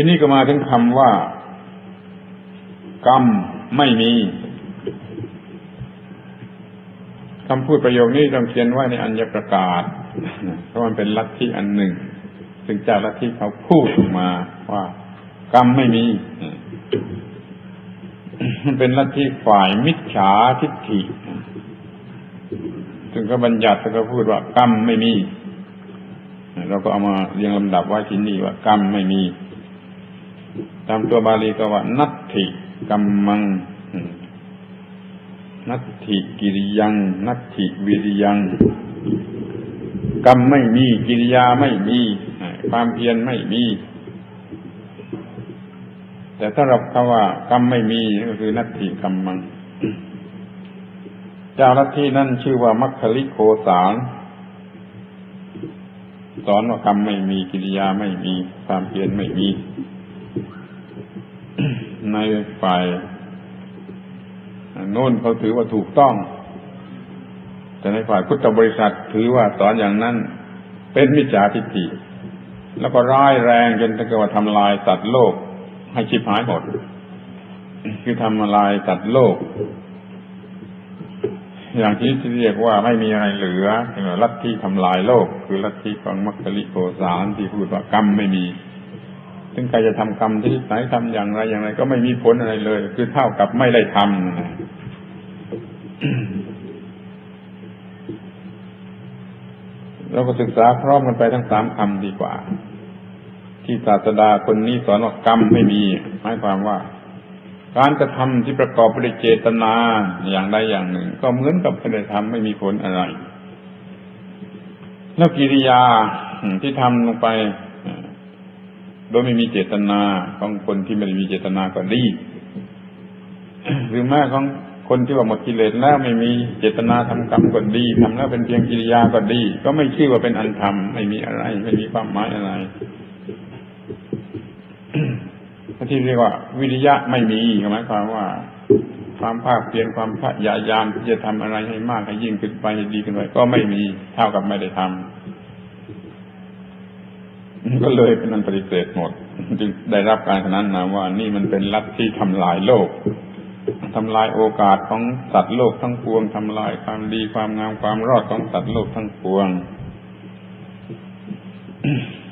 ทีนี้ก็มาถึงคำว่า กรรมไม่มีคำพูดประโยคนี้ต้องเขียนไว้ในอัญญประกาศ เพราะมันเป็นลัทธิอันหนึ่ง ซึ่งเจ้าลัทธิเขาพูดออกมาว่า กรรมไม่มี มันเป็นลัทธิฝ่ายมิจฉาทิฏฐิซึ่งก็บัญญัติแล้วก็พูดว่า กรรมไม่มี เราก็เอามาเรียงลำดับไว้ที่นี่ว่ากรรมไม่มี ตามตัวบาลีก็ว่า นัตถิกรรมัง นัตถิกิริยัง นัตถิวิริยังกรรมไม่มีกิริยาไม่มีความเพียรไม่มี แต่ถ้าเราคำว่ากรรมไม่มีก็คือนัตถิกรรมัง เจ้าลัทธินั่นชื่อว่ามัคคลิโคสารสอนว่ากรรมไม่มีกิริยาไม่มี ความเพียรไม่มี ในฝ่ายโน้นเขาถือว่าถูกต้อง แต่ในฝ่ายพุทธบริษัทถือว่าสอนอย่างนั้นเป็นมิจฉาทิฏฐิแล้วก็ร้ายแรงจนถ้าเกิดว่าทำลายสัตว์โลก ให้ชิบหายหมด คือทำลายสัตว์โลก อย่างที่เรียกว่าไม่มีอะไรเหลือเป็นลัทธิทำลายโลก คือลัทธิของมัคคิริโกสารที่พูดว่ากรรมไม่มี ซึ่งใครจะทำกรรมที่ไหนทำอย่างไรอย่างไร ก็ไม่มีผลอะไรเลย คือเท่ากับไม่ได้ทำนะเราก็ศึกษาพร้อมกันไปทั้งสามคำดีกว่า ที่ศาสดาคนนี้สอนว่ากรรมไม่มีหมายความว่า การกระทำที่ประกอบด้วยเจตนาอย่างใดอย่างหนึ่ง ก็เหมือนกับไม่ได้ทำไม่มีผลอะไรแล้วกิริยาที่ทำลงไป โดยไม่มีเจตนาของคนที่ไม่ได้มีเจตนาก็ดีหรือแม้ของคนที่ว่าหมดกิเลสแล้วไม่มีเจตนาทำกรรมก็ดีทำแล้วเป็นเพียงกิริยาก็ดี ก็ไม่ชื่อว่าเป็นอันธรรมไม่มีอะไร ไม่มีความหมายอะไรที่เรียกว่า วิริยะไม่มีหมายความว่า ความภาคเพียรความพยายามที่จะทำอะไรให้มากให้ยิ่งขึ้นไปให้ดีขึ้นไปก็ไม่มีเท่ากับไม่ได้ทำ ก็เลยเป็นอันปฏิเสธหมด จึงได้รับการขนานนามว่านี่มันเป็นลัทธิทำลายโลกทำลายโอกาสของสัตว์โลกทั้งปวงทำลายความดีความงามความรอดของสัตว์โลกทั้งปวง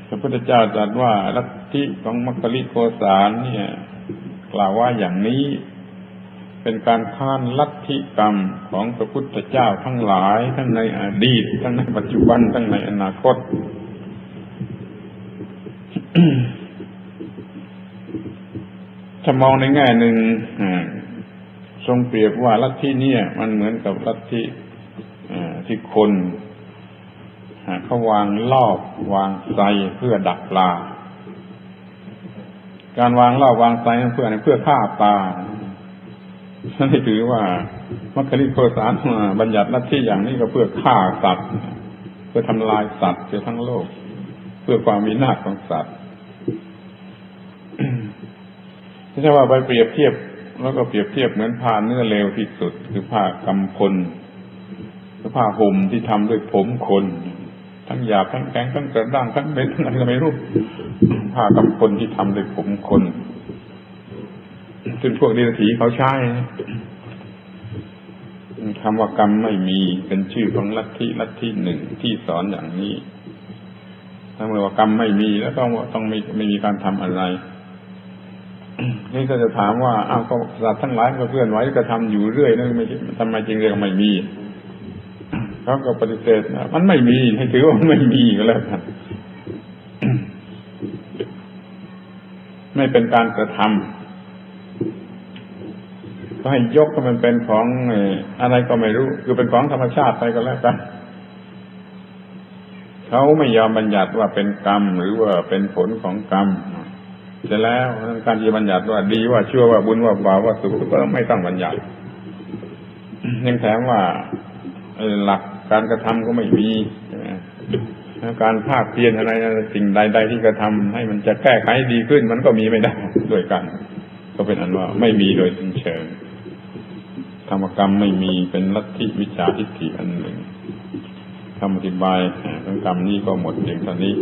พระพุทธเจ้าตรัสว่าลัทธิของมัคคิริโกสารเนี่ย กล่าวว่าอย่างนี้เป็นการค้านลัทธิกรรมของพระพุทธเจ้าทั้งหลาย ทั้งในอดีต ทั้งในปัจจุบัน ทั้งในอนาคต ถ้ามองในแง่หนึ่งทรงเปรียบว่าลัทธิเนี่ยมันเหมือนกับลัทธิที่คนเขาวางลอบวางไซเพื่อดักปลา การวางลอบวางไซเพื่อเพื่อฆ่าปลาฉันถือว่ามัคคิริโคสารบัญญัติลัทธิอย่างนี้ก็เพื่อฆ่าสัตว์ เพื่อทำลายสัตว์เสียทั้งโลก เพื่อความมีนาของสัตว์ ถ้าว่าไปเปรียบเทียบ แล้วก็เปรียบเทียบเหมือนผ้าเนื้อเลวที่สุดคือผ้ากำพลหรือผ้าห่มที่ทำด้วยผมคน ทั้งหยาบทั้งแข็งทั้งกระด้างทั้งเม็ดทั้งอะไรก็ไม่รู้ผ้ากำพลที่ทำด้วยผมคนจนพวกดีถีเขาใช้คำว่ากรรมไม่มีเป็นชื่อของลัทธิลัทธิหนึ่งที่สอนอย่างนี้ถ้าเมื่อว่ากรรมไม่มีแล้วต้องต้องไม่ไม่มีการทำอะไร นี่ก็จะถามว่าอ้าวก็สัตว์ทั้งหลายก็เคลื่อนไหวก็ทำอยู่เรื่อยนั่นไม่ทำไมจริงเรียกไม่มีเขาก็ปฏิเสธนะมันไม่มีให้ถือว่ามันไม่มีก็แล้วกันไม่เป็นการกระทำก็ให้ยกก็มันเป็นของอะไรก็ไม่รู้ คือเป็นของธรรมชาติไปก็แล้วกันเขาไม่ยอมบัญญัติว่าเป็นกรรมหรือว่าเป็นผลของกรรม เสร็จแล้วการจะบัญญัติว่าดีว่าชั่วว่าบุญว่าบาปว่าสุขก็ไม่ต้องบัญญัติยังแถมว่าหลักการกระทำก็ไม่มีการภาคเพียรอะไรสิ่งใด ๆ ที่กระทำให้มันจะแก้ไขดีขึ้น มันก็มีไม่ได้ด้วยกัน ก็เป็นอันว่าไม่มีโดยสิ้นเชิงธรรมกรรมไม่มีเป็นลัทธิวิชาทิฏฐิอันหนึ่งคำอธิบายของกรรมนี้ก็หมดเพียงเท่านี้